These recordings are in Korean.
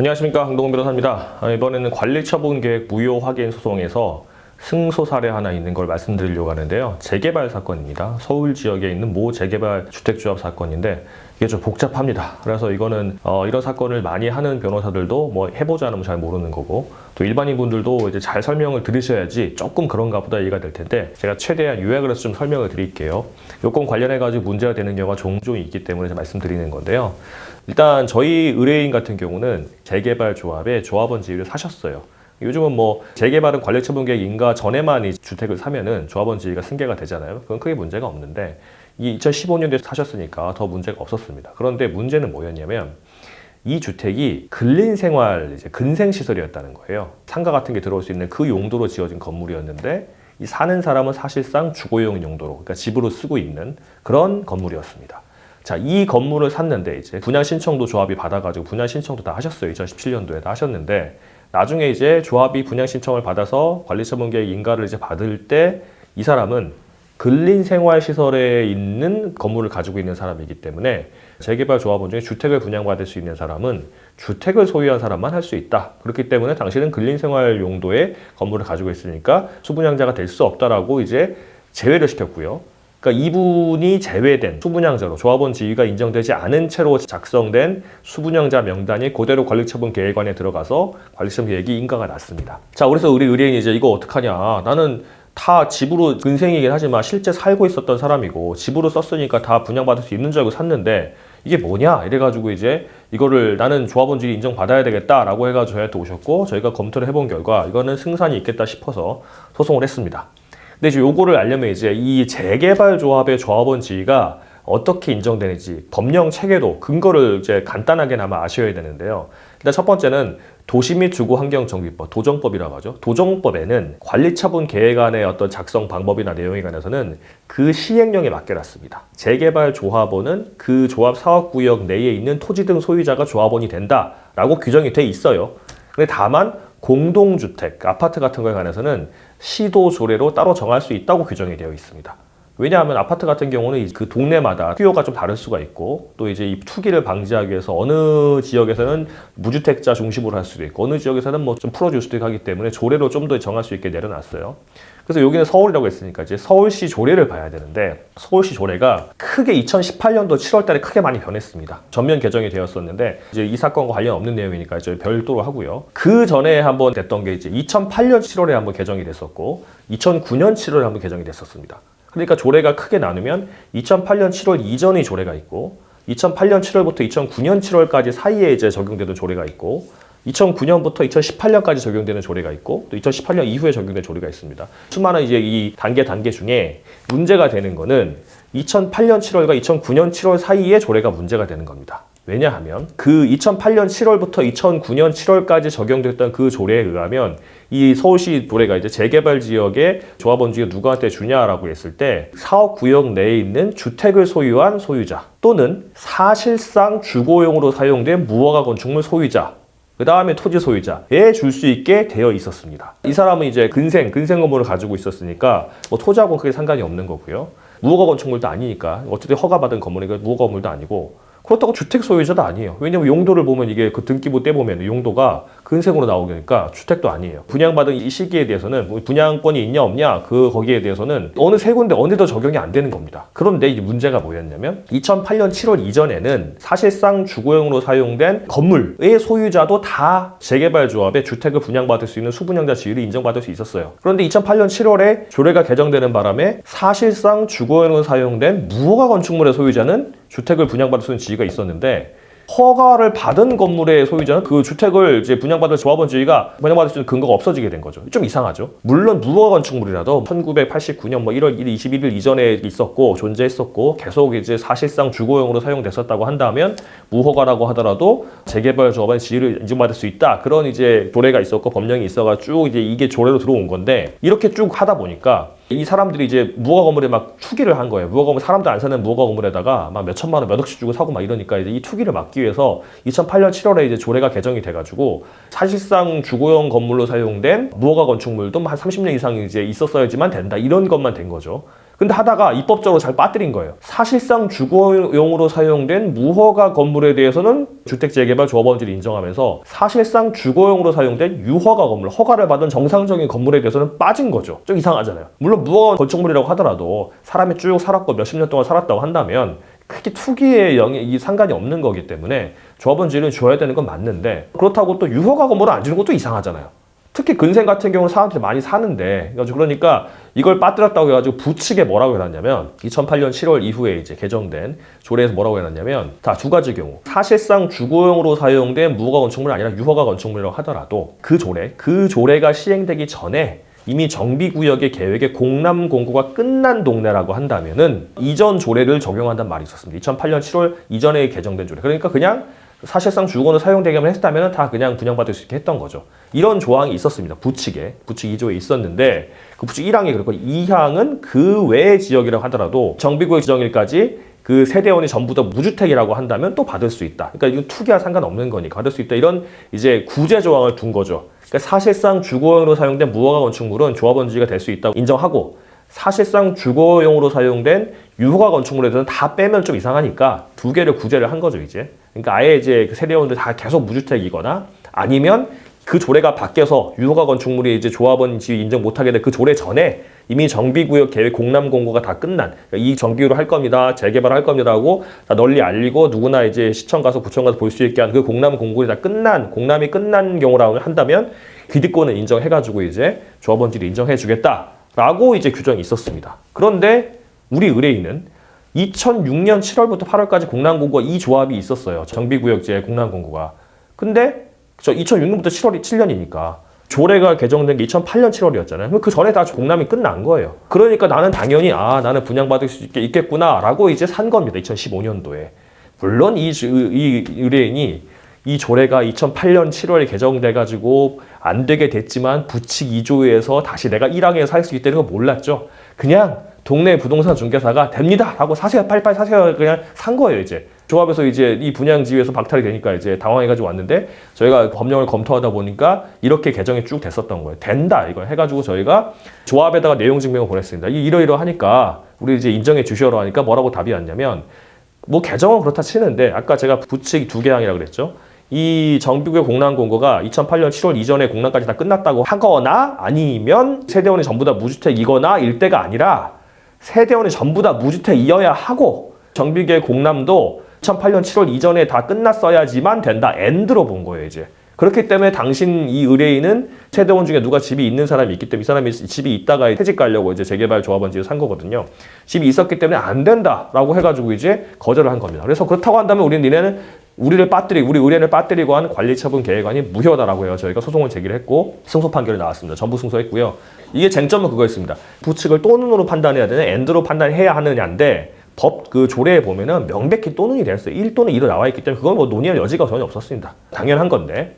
안녕하십니까 강동훈 변호사입니다. 아, 이번에는 관리처분 계획 무효 확인 소송에서 승소 사례 하나 있는 걸 말씀드리려고 하는데요. 재개발 사건입니다. 서울 지역에 있는 모 재개발 주택조합 사건인데 이게 좀 복잡합니다. 그래서 이거는 어, 이런 사건을 많이 하는 변호사들도 뭐 해보지 않으면 잘 모르는 거고 또 일반인 분들도 이제 잘 설명을 들으셔야지 조금 그런가 보다 이해가 될 텐데 제가 최대한 요약을 해서 좀 설명을 드릴게요. 요건 관련해 가지고 문제가 되는 경우가 종종 있기 때문에 말씀드리는 건데요. 일단 저희 의뢰인 같은 경우는 재개발 조합에 조합원 지위를 사셨어요. 요즘은 뭐 재개발은 관리처분 계획 인가 전에만 이 주택을 사면은 조합원 지위가 승계가 되잖아요. 그건 크게 문제가 없는데 이 2015년도에 사셨으니까 더 문제가 없었습니다. 그런데 문제는 뭐였냐면 이 주택이 근린 생활 이제 근생 시설이었다는 거예요. 상가 같은 게 들어올 수 있는 그 용도로 지어진 건물이었는데 이 사는 사람은 사실상 주거용 용도로 그러니까 집으로 쓰고 있는 그런 건물이었습니다. 자, 이 건물을 샀는데 이제 분양 신청도 조합이 받아가지고 분양 신청도 다 하셨어요. 2017년도에 다 하셨는데 나중에 이제 조합이 분양 신청을 받아서 관리처분계획 인가를 이제 받을 때 이 사람은 근린 생활시설에 있는 건물을 가지고 있는 사람이기 때문에 재개발 조합원 중에 주택을 분양받을 수 있는 사람은 주택을 소유한 사람만 할 수 있다. 그렇기 때문에 당신은 근린 생활 용도의 건물을 가지고 있으니까 수분양자가 될 수 없다라고 이제 제외를 시켰고요. 그러니까 이분이 제외된 수분양자로 조합원 지위가 인정되지 않은 채로 작성된 수분양자 명단이 그대로 관리처분 계획안에 들어가서 관리처분 계획이 인가가 났습니다. 자, 그래서 우리 의뢰인이 이제 이거 어떡하냐. 나는 다 집으로 근생이긴 하지만 실제 살고 있었던 사람이고 집으로 썼으니까 다 분양받을 수 있는 줄 알고 샀는데 이게 뭐냐 이래가지고 이제 이거를 나는 조합원주의 인정받아야 되겠다라고 해가지고 저희한테 오셨고 저희가 검토를 해본 결과 이거는 승산이 있겠다 싶어서 소송을 했습니다. 근데 이제 요거를 알려면 이제 이 재개발 조합의 조합원 지위가 어떻게 인정되는지 법령 체계도 근거를 이제 간단하게나마 아셔야 되는데요. 일단 첫 번째는 도시 및 주거 환경 정비법 도정법이라고 하죠. 도정법에는 관리 처분 계획안의 어떤 작성 방법이나 내용에 관해서는 그 시행령에 맡겨놨습니다. 재개발 조합원은 그 조합 사업 구역 내에 있는 토지 등 소유자가 조합원이 된다라고 규정이 돼 있어요. 근데 다만 공동주택, 아파트 같은 거에 관해서는 시도 조례로 따로 정할 수 있다고 규정이 되어 있습니다. 왜냐하면 아파트 같은 경우는 그 동네마다 수요가 좀 다를 수가 있고 또 이제 이 투기를 방지하기 위해서 어느 지역에서는 무주택자 중심으로 할 수도 있고 어느 지역에서는 뭐 좀 풀어줄 수도 있고 하기 때문에 조례로 좀 더 정할 수 있게 내려놨어요. 그래서 여기는 서울이라고 했으니까 이제 서울시 조례를 봐야 되는데 서울시 조례가 크게 2018년도 7월 달에 크게 많이 변했습니다. 전면 개정이 되었었는데 이제 이 사건과 관련 없는 내용이니까 이제 별도로 하고요. 그 전에 한번 됐던 게 이제 2008년 7월에 한번 개정이 됐었고 2009년 7월에 한번 개정이 됐었습니다. 그러니까 조례가 크게 나누면 2008년 7월 이전의 조례가 있고 2008년 7월부터 2009년 7월까지 사이에 이제 적용되는 조례가 있고 2009년부터 2018년까지 적용되는 조례가 있고 또 2018년 이후에 적용된 조례가 있습니다. 수많은 이제 이 단계 단계 중에 문제가 되는 거는 2008년 7월과 2009년 7월 사이에 조례가 문제가 되는 겁니다. 왜냐하면 그 2008년 7월부터 2009년 7월까지 적용됐던 그 조례에 의하면 이 서울시 조례가 이제 재개발 지역에 조합원 중에 누구한테 주냐라고 했을 때 사업 구역 내에 있는 주택을 소유한 소유자 또는 사실상 주거용으로 사용된 무허가 건축물 소유자 그 다음에 토지 소유자에 줄 수 있게 되어 있었습니다. 이 사람은 이제 근생, 근생 건물을 가지고 있었으니까 뭐 토지하고는 크게 상관이 없는 거고요. 무허가 건축물도 아니니까 어쨌든 허가받은 건물이니까 무허가 건물도 아니고 그렇다고 주택 소유자도 아니에요. 왜냐면 용도를 보면 이게 그 등기부 떼보면 용도가 근생으로 나오니까 주택도 아니에요. 분양받은 이 시기에 대해서는 뭐 분양권이 있냐 없냐 그 거기에 대해서는 어느 세 군데 어느도 적용이 안 되는 겁니다. 그런데 이 문제가 뭐였냐면 2008년 7월 이전에는 사실상 주거용으로 사용된 건물의 소유자도 다 재개발 조합에 주택을 분양받을 수 있는 수분양자 지위를 인정받을 수 있었어요. 그런데 2008년 7월에 조례가 개정되는 바람에 사실상 주거용으로 사용된 무허가 건축물의 소유자는 주택을 분양받을 수 있는 지위가 있었는데 허가를 받은 건물의 소유자는 그 주택을 이제 분양받을 조합원 지위가 분양받을 수 있는 근거가 없어지게 된 거죠. 좀 이상하죠. 물론 무허가 건축물이라도 1989년 뭐 1월 1일 21일 이전에 있었고 존재했었고 계속 이제 사실상 주거용으로 사용됐었다고 한다면 무허가라고 하더라도 재개발 조합의 지위를 인정받을 수 있다. 그런 이제 조례가 있었고 법령이 있어가 쭉 이제 이게 조례로 들어온 건데 이렇게 쭉 하다 보니까 이 사람들이 이제 무허가 건물에 막 투기를 한 거예요. 무허가 건물 사람도 안 사는 무허가 건물에다가 막 몇 천만 원, 몇 억씩 주고 사고 막 이러니까 이제 이 투기를 막기 위해서 2008년 7월에 이제 조례가 개정이 돼가지고 사실상 주거용 건물로 사용된 무허가 건축물도 한 30년 이상 이제 있었어야지만 된다 이런 것만 된 거죠. 근데 하다가 입법적으로 잘 빠뜨린 거예요. 사실상 주거용으로 사용된 무허가 건물에 대해서는 주택재개발 조합원들이 인정하면서 사실상 주거용으로 사용된 유허가 건물, 허가를 받은 정상적인 건물에 대해서는 빠진 거죠. 좀 이상하잖아요. 물론 무허가 건축물이라고 하더라도 사람이 쭉 살았고 몇십 년 동안 살았다고 한다면 크게 투기에 영이 상관이 없는 거기 때문에 조합원지를 줘야 되는 건 맞는데 그렇다고 또 유허가 건물을 안 주는 것도 이상하잖아요. 특히 근생 같은 경우는 사람들이 많이 사는데 그러니까 이걸 빠뜨렸다고 해가지고 부칙에 뭐라고 해놨냐면 2008년 7월 이후에 이제 개정된 조례에서 뭐라고 해놨냐면 다두 가지 경우 사실상 주거용으로 사용된 무허가 건축물이 아니라 유허가 건축물이라고 하더라도 그 조례 그 조례가 시행되기 전에 이미 정비구역의 계획의 공람 공고가 끝난 동네라고 한다면은 이전 조례를 적용한다는 말이 있었습니다. 2008년 7월 이전에 개정된 조례. 그러니까 그냥 사실상 주거는 사용되기만 했다면 다 그냥 분양받을 수 있게 했던 거죠. 이런 조항이 있었습니다. 부칙에. 부칙 2조에 있었는데 그 부칙 1항이 그렇고 2항은 그 외의 지역이라고 하더라도 정비구역 지정일까지 그 세대원이 전부 다 무주택이라고 한다면 또 받을 수 있다. 그러니까 이건 투기와 상관없는 거니까 받을 수 있다. 이런 이제 구제 조항을 둔 거죠. 그러니까 사실상 주거용으로 사용된 무허가 건축물은 조합원지가 될 수 있다고 인정하고 사실상 주거용으로 사용된 유허가 건축물에 대해서는 다 빼면 좀 이상하니까 두 개를 구제를 한 거죠, 이제. 그러니까 아예 이제 그 세대원들 다 계속 무주택이거나 아니면 그 조례가 바뀌어서 유허가 건축물이 이제 조합원지 인정 못하게 될그 조례 전에 이미 정비구역 계획 공람 공고가 다 끝난 그러니까 이 정비로 할 겁니다 재개발 할 겁니다 하고 다 널리 알리고 누구나 이제 시청 가서 구청 가서 볼 수 있게 한 그 공람 공고가 다 끝난 공람이 끝난 경우라고 한다면 기득권을 인정해가지고 이제 조합원지를 인정해주겠다 라고 이제 규정이 있었습니다. 그런데 우리 의뢰인은 2006년 7월부터 8월까지 공람공고가 이 조합이 있었어요. 정비구역제 공람공고가. 근데 저 2006년부터 7월이 7년이니까 조례가 개정된 게 2008년 7월이었잖아요. 그 전에 다 공람이 끝난 거예요. 그러니까 나는 당연히 아 나는 분양받을 수 있게 있겠구나라고 이제 산 겁니다. 2015년도에. 물론 이, 이 의뢰인이 이 조례가 2008년 7월에 개정돼 가지고 안 되게 됐지만 부칙 2조에서 다시 내가 1항에 살수 있다는 걸 몰랐죠. 그냥 동네 부동산 중개사가 됩니다 하고 사세요. 빨리빨리 사세요. 그냥 산 거예요 이제. 조합에서 이제 이 분양지에서 박탈이 되니까 이제 당황해가지고 왔는데 저희가 법령을 검토하다 보니까 이렇게 개정이 쭉 됐었던 거예요. 된다 이거 해가지고 저희가 조합에다가 내용 증명을 보냈습니다. 이 이러이러 하니까 우리 이제 인정해 주시오라 하니까 뭐라고 답이 왔냐면 뭐 개정은 그렇다 치는데 아까 제가 부칙 두 개항이라 그랬죠 이 정비구역 공람 공고가 2008년 7월 이전에 공람까지 다 끝났다고 하거나 아니면 세대원이 전부 다 무주택이거나 일대가 아니라 세대원이 전부 다 무주택이어야 하고 정비계 공람도 2008년 7월 이전에 다 끝났어야지만 된다. 엔드로 본 거예요, 이제. 그렇기 때문에 당신 이 의뢰인은 세대원 중에 누가 집이 있는 사람이 있기 때문에 이 사람이 집이 있다가 퇴직 가려고 이제 재개발 조합원지를 산 거거든요. 집이 있었기 때문에 안 된다라고 해가지고 이제 거절을 한 겁니다. 그래서 그렇다고 한다면 우리는 니네는 우리를 빠뜨리 우리 의뢰인을 빠뜨리고 한 관리처분 계획안이 무효다라고 해요. 저희가 소송을 제기를 했고 승소 판결이 나왔습니다. 전부 승소했고요. 이게 쟁점은 그거였습니다. 부칙을 또는으로 판단해야 되냐, 엔드로 판단해야 하느냐인데 법 그 조례에 보면은 명백히 또는이 됐어요. 1 또는 2로 나와 있기 때문에 그건 뭐 논의할 여지가 전혀 없었습니다. 당연한 건데.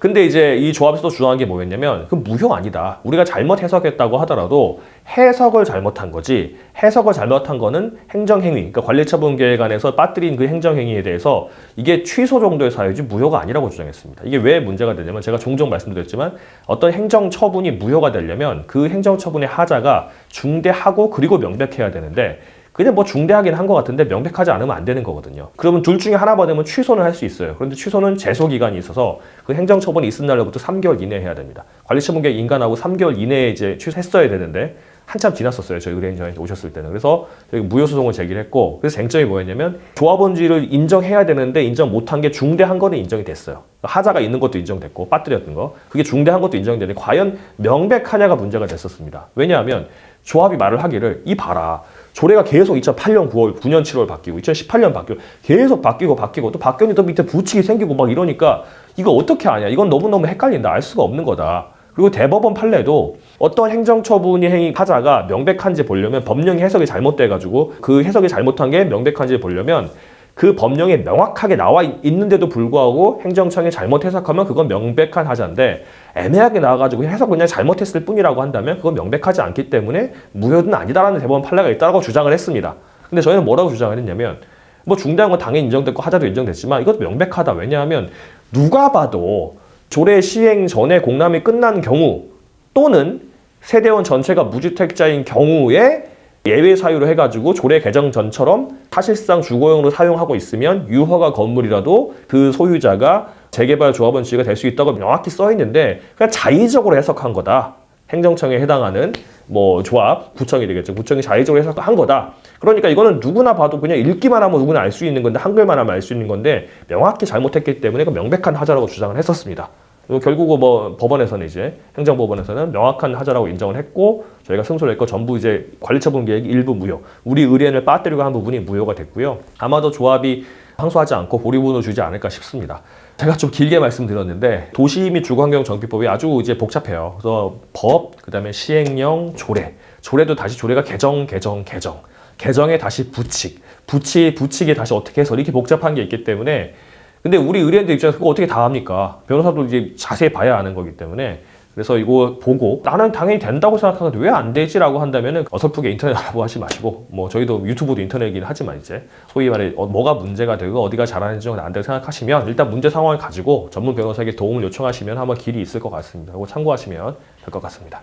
근데 이제 이 조합에서 주장한 게 뭐였냐면 그 무효 아니다. 우리가 잘못 해석했다고 하더라도 해석을 잘못한 거지. 해석을 잘못한 거는 행정행위, 그러니까 관리처분계획안에서 빠뜨린 그 행정행위에 대해서 이게 취소 정도의 사유지 무효가 아니라고 주장했습니다. 이게 왜 문제가 되냐면 제가 종종 말씀드렸지만 어떤 행정처분이 무효가 되려면 그 행정처분의 하자가 중대하고 그리고 명백해야 되는데 그냥 뭐 중대하긴 한 것 같은데 명백하지 않으면 안 되는 거거든요. 그러면 둘 중에 하나 받으면 취소는 할 수 있어요. 그런데 취소는 제소 기간이 있어서 그 행정 처분이 있은 날로부터 3개월 이내에 해야 됩니다. 관리처분계 인간하고 3개월 이내에 이제 취소했어야 되는데 한참 지났었어요. 저희 의뢰인 저한테 오셨을 때는. 그래서 저희 무효소송을 제기를 했고 그래서 쟁점이 뭐였냐면 조합원주의를 인정해야 되는데 인정 못한 게 중대한 거는 인정이 됐어요. 하자가 있는 것도 인정됐고 빠뜨렸던 거 그게 중대한 것도 인정되는데 과연 명백하냐가 문제가 됐었습니다. 왜냐하면 조합이 말을 하기를 이 봐라. 조례가 계속 2008년 9월, 9년 7월 바뀌고 2018년 바뀌고 계속 바뀌고 바뀌고 또 바뀌었는데 또 밑에 부칙이 생기고 막 이러니까 이거 어떻게 아냐? 이건 너무너무 헷갈린다. 알 수가 없는 거다. 그리고 대법원 판례도 어떤 행정처분이 행위 하자가 명백한지 보려면 법령의 해석이 잘못돼가지고 그 해석이 잘못한 게 명백한지 보려면 그 법령에 명확하게 나와 있는데도 불구하고 행정청이 잘못 해석하면 그건 명백한 하자인데 애매하게 나와가지고 해석 그냥 잘못했을 뿐이라고 한다면 그건 명백하지 않기 때문에 무효는 아니다라는 대법원 판례가 있다고 주장을 했습니다. 근데 저희는 뭐라고 주장을 했냐면 뭐 중대한 건 당연히 인정됐고 하자도 인정됐지만 이것도 명백하다. 왜냐하면 누가 봐도 조례 시행 전에 공람이 끝난 경우 또는 세대원 전체가 무주택자인 경우에 예외 사유로 해가지고 조례 개정 전처럼 사실상 주거용으로 사용하고 있으면 유허가 건물이라도 그 소유자가 재개발 조합원 지위가 될 수 있다고 명확히 써 있는데 그냥 자의적으로 해석한 거다. 행정청에 해당하는 뭐 조합, 구청이 되겠죠. 구청이 자의적으로 해석한 거다. 그러니까 이거는 누구나 봐도 그냥 읽기만 하면 누구나 알 수 있는 건데 한글만 하면 알 수 있는 건데 명확히 잘못했기 때문에 그 명백한 하자라고 주장을 했었습니다. 결국은 뭐 법원에서는 이제 행정법원에서는 명확한 하자라고 인정을 했고 저희가 승소를 했고 전부 이제 관리처분 계획 일부 무효. 우리 의뢰인을 빠뜨리고 한 부분이 무효가 됐고요. 아마도 조합이 항소하지 않고 보리분을 주지 않을까 싶습니다. 제가 좀 길게 말씀드렸는데 도시 및 주거환경 정비법이 아주 이제 복잡해요. 그래서 법, 그다음에 시행령, 조례, 조례도 다시 조례가 개정, 개정, 개정, 개정에 다시 부칙, 부칙, 부칙에 다시 어떻게 해서 이렇게 복잡한 게 있기 때문에 근데 우리 의뢰인들 입장에서 그거 어떻게 다 합니까? 변호사도 이제 자세히 봐야 아는 거기 때문에 그래서 이거 보고 나는 당연히 된다고 생각하는데 왜 안 되지라고 한다면은 어설프게 인터넷 알아보고 하지 마시고 뭐 저희도 유튜브도 인터넷이긴 하지만 이제 소위 말해 어, 뭐가 문제가 되고 어디가 잘하는지 안 되고 생각하시면 일단 문제 상황을 가지고 전문 변호사에게 도움을 요청하시면 한번 길이 있을 것 같습니다. 그거 참고하시면 될 것 같습니다.